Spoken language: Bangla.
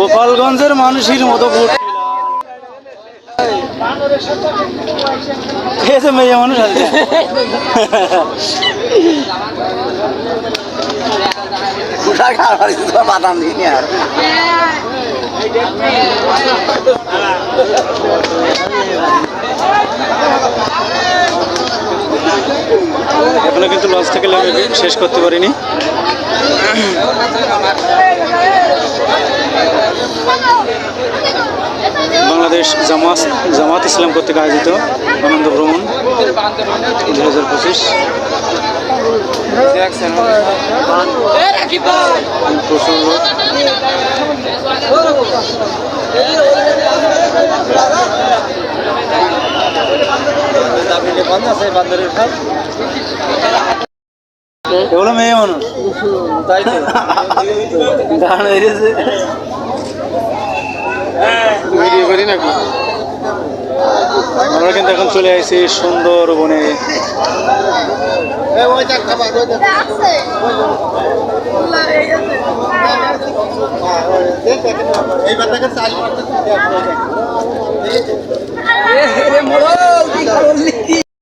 গোপালগঞ্জের মানুষের মতো মেয়ে মানুষ আছে। এখনও কিন্তু লঞ্চ থেকে শেষ করতে পারিনি। বাংলাদেশ জামাত জামাত ইসলাম কর্তৃক আয়োজিত আনন্দ ভ্রমণ দুই হাজার পঁচিশ। এগুলো মেয়ে মানুষ। বেরিয়েছে ভিডিও আমরা কিন্তু এখন চলে আসি সুন্দর বনে এইবার দেখেন চাল মারতে